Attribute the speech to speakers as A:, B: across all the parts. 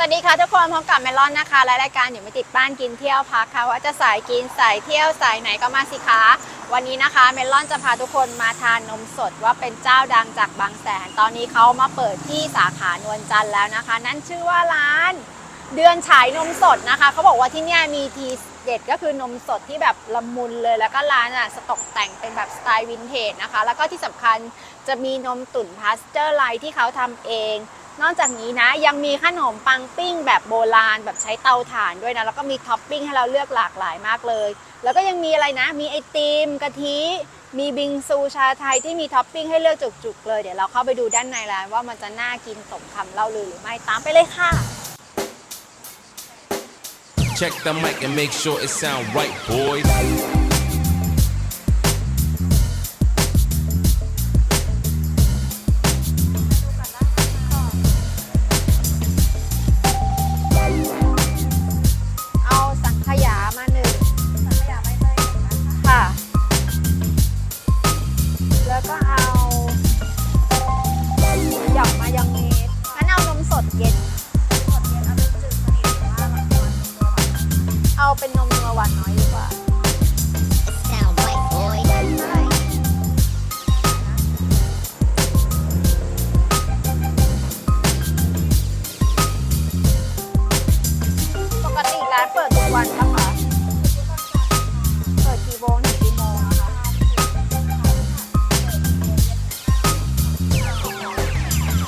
A: สวัสดีค่ะทุกคนพบกับเมลอนนะคะ และรายการอยู่ไม่ติดบ้านกินเที่ยวพักค่ะว่าจะสายกินสายเที่ยวสายไหนก็มาสิคะวันนี้นะคะ เมลอนจะพาทุกคนมาทานนมสดว่าเป็นเจ้าดังจากบางแสน ตอนนี้เขามาเปิดที่สาขานวลจันทร์แล้วนะคะ นั่นชื่อว่าร้าน เดือนฉายนมสดนะคะเขาบอกว่าที่นี่มีทีเด็ดก็คือนมสดที่แบบละมุนเลย แล้วก็ร้านอะสตกแต่งเป็นแบบสไตล์วินเทจนะคะ แล้วก็ที่สำคัญจะมีนมตุ๋นพาสเจอร์ไลท์ที่เขาทำเอง นอกจากนี้นะยังมีขนมปังปิ้งแบบโบราณแบบใช้เตาถ่านด้วยนะแล้วก็มีท็อปปิ้งให้เราเลือกหลากหลายมากเลย แล้วก็ยังมีอะไรนะ มีไอติมกะทิมีบิงซูชาไทยที่มีท็อปปิ้งให้เลือกจุกๆเลยเดี๋ยวเราเข้าไปดูด้านในร้านว่ามันจะน่ากินสมคำเล่าลือหรือไม่ตามไปเลยค่ะ
B: Check the mic and make sure it sound right, boys.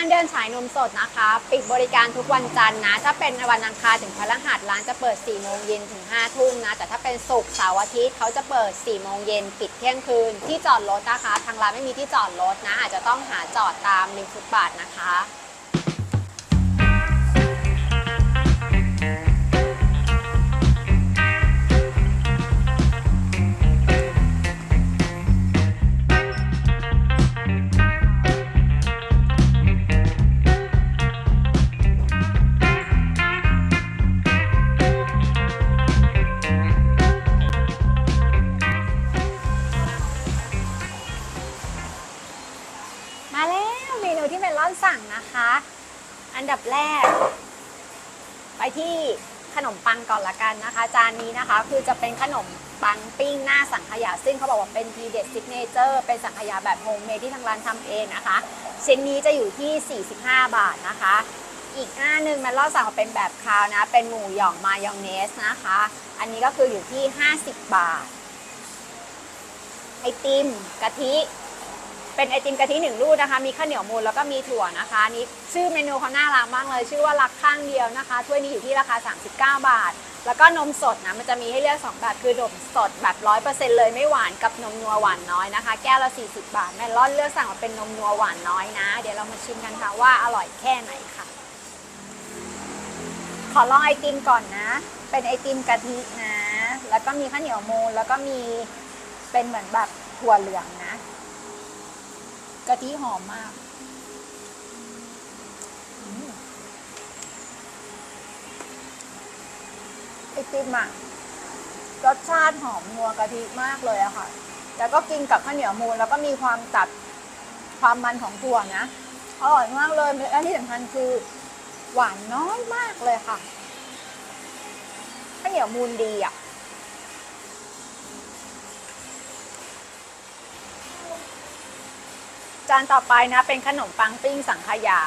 B: า
A: นเดินสายนมสดนะคะ ปิดบริการทุกวันจันทร์นะ ถ้าเป็นวันอังคารถึงพฤหัสร้านจะเปิด 4 โมงเย็นถึง 5 ทุ่มนะ แต่ถ้าเป็นศุกร์เสาร์อาทิตย์เขาจะเปิด 4 โมงเย็นปิดเที่ยงคืน ที่จอดรถนะคะ ทางร้านไม่มีที่จอดรถนะ อาจจะต้องหาจอดตามริมฟุตบาทนะคะ อันดับแรก ไปที่ขนมปังก่อนละกันนะคะ จานนี้นะคะ คือจะเป็นขนมปังปิ้งหน้าสังขยา ซึ่งเขาบอกว่าเป็นทีเด็ดซิกเนเจอร์เป็นสังขยาแบบโฮมเมดที่ทางร้านทำเองนะคะชิ้นนี้จะอยู่ที่ 45 บาทนะคะ อีกหน้าหนึ่งมันลอดสั่งเป็นแบบคาวนะ เป็นหมูหยองมายองเนสนะคะ อันนี้ก็คืออยู่ที่ 50 บาท ไอติมกะทิ เป็นไอติมกะทิหนึ่งลูกนะคะ มีข้าวเหนียวมูนแล้วก็มีถั่วนะคะนนี้ชื่อเมนูเขาน่ารักมากเลย ชื่อว่ารักข้างเดียวนะคะ ถ้วยนี้อยู่ที่ราคา 39 บาท แล้วก็นมสดนะ มันจะมีให้เลือก2แบบคือนมสดแบบ100%เลยไม่หวานกับนมนัวหวานน้อยนะคะ แก้วละ 40 บาท แม่ล่อนเลือกสั่งมาเป็นนมนัวหวานน้อยนะ เดี๋ยวเรามาชิมกันค่ะว่าอร่อยแค่ไหนค่ะ ขอลองไอติมก่อนนะ เป็นไอติมกะทินะ แล้วก็มีข้าวเหนียวมูนแล้วก็มีเป็นเหมือนแบบถั่วเหลืองนะ กะทิหอมมากอืมไอติมอะรสชาติหอมนัวกะทิมากเลยอะค่ะ แล้วก็กินกับข้าวเหนียวมูนแล้วก็มีความจัดความมันของถั่วนะอร่อยมากเลยและที่สำคัญคือหวานน้อยมากเลยค่ะข้าวเหนียวมูนดีอะ จานต่อไปนะเป็นขนมปังปิ้งสังขยา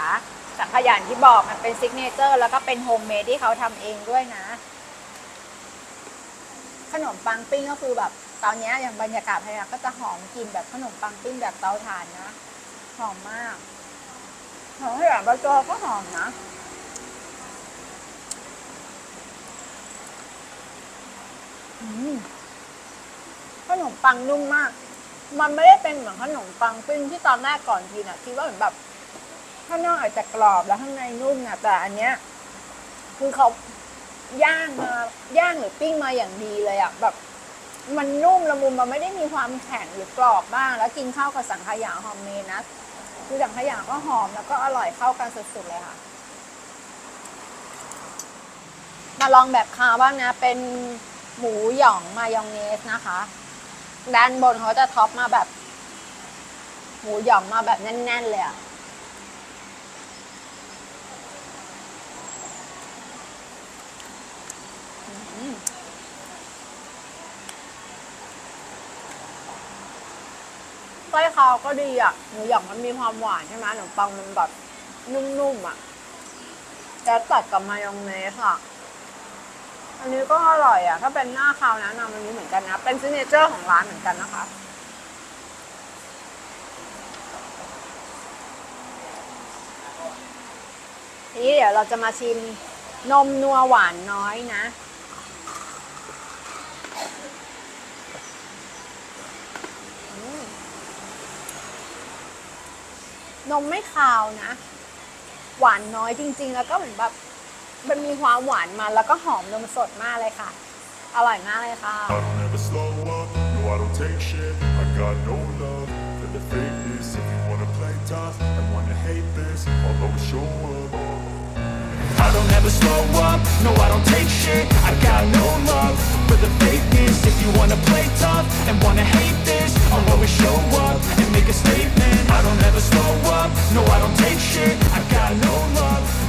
A: สังขยาที่บอกมันเป็นซิกเนเจอร์แล้วก็เป็นโฮมเมดที่เขาทำเองด้วยนะ ขนมปังปิ้งก็คือแบบตอนเนี้ยอย่างบรรยากาศภายในก็จะหอมกลิ่นแบบขนมปังปิ้งแบบเตาถ่านนะ หอมมากหอมขยะใบตอก็หอมนะขนมปังนุ่มมาก มันไม่ได้เป็นเหมือนขนมปังปิ้งที่ตอนแรกก่อนกินอะคิดว่าเหมือนแบบข้างนอกอาจจะกรอบแล้วข้างในนุ่มนะแต่อันเนี้ย คือเขาย่างมาย่างหรือปิ้งมาอย่างดีเลยอะแบบ มันนุ่มละมุนมันไม่ได้มีความแข็งหรือกรอบมากแล้วกินข้าวกับสังขยาฮอมเมดนะคือสังขยาก็หอมแล้วก็อร่อยเข้ากันสุดๆเลยค่ะมาลองแบบคาบ้างนะ เป็นหมูหยองมายองเนสนะคะ ด้านบนเขาจะท็อปมาแบบ หมูหยองมาแบบแน่น ๆ เลยอะอืมไส้เขาก็ดีอะ หมูหยองมันมีความหวานใช่ไหมขนมปังมันแบบนุ่มๆอะ แล้วตัดกับมายองเนสอะ อันนี้ก็อร่อยอะ ถ้าเป็นหน้าคาวนะนำอันนี้เหมือนกันนะ เป็นซิเนเจอร์ของร้านเหมือนกันนะคะทีนี้เดี๋ยวเราจะมาชิมนมนัวหวานน้อยนะ นมไม่คาวนะ หวานน้อยจริง ๆ แล้วก็เหมือนแบบ มันมีความหวานมันแล้วก็หอมนมสดมากเลยค่ะ อร่อยมากเลยค่ะ
C: I don't ever slow up, no I don't take shit I got no love for the fakeness If you wanna play tough and wanna hate this I'll always show up
D: I don't ever slow up, no I don't take shit I got no love for the fakeness If you wanna play tough and wanna hate this I'll always show up and make a statement I don't ever slow up, no I don't take shit I got no love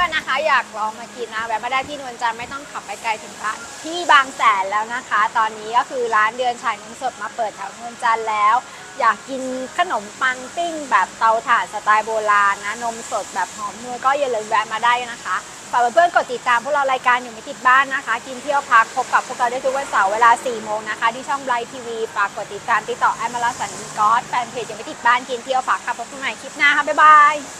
A: พื่อนๆนะคะ อยากลองมากินนะแวะมาได้ที่นวลจันทร์ไม่ต้องขับไปไกลถึงร้านที่บางแสนแล้วนะคะ ตอนนี้ก็คือร้านเดือนฉายนมสดมาเปิดแถวนวลจันทร์แล้ว อยากกินขนมปังปิ้ง แบบเตาถ่านสไตล์โบราณนะนมสดแบบหอมนัวก็อย่าลืมแวะมาได้นะคะฝากเพื่อนๆกดติดตามพวกเรารายการอยู่ไม่ติดบ้านนะคะ กินเที่ยวพักพบกับพวกเราได้ทุกวันเสาร์เวลา 4 โมงนะคะ ที่ช่องไบรท์ทีวีฝากกดติดตามติดต่อแอมมาลาสันกอสแฟนเพจอยังไม่ติดบ้านกินเที่ยวพักค่ะพบกันใหม่คลิปหน้าค่ะบ๊ายบาย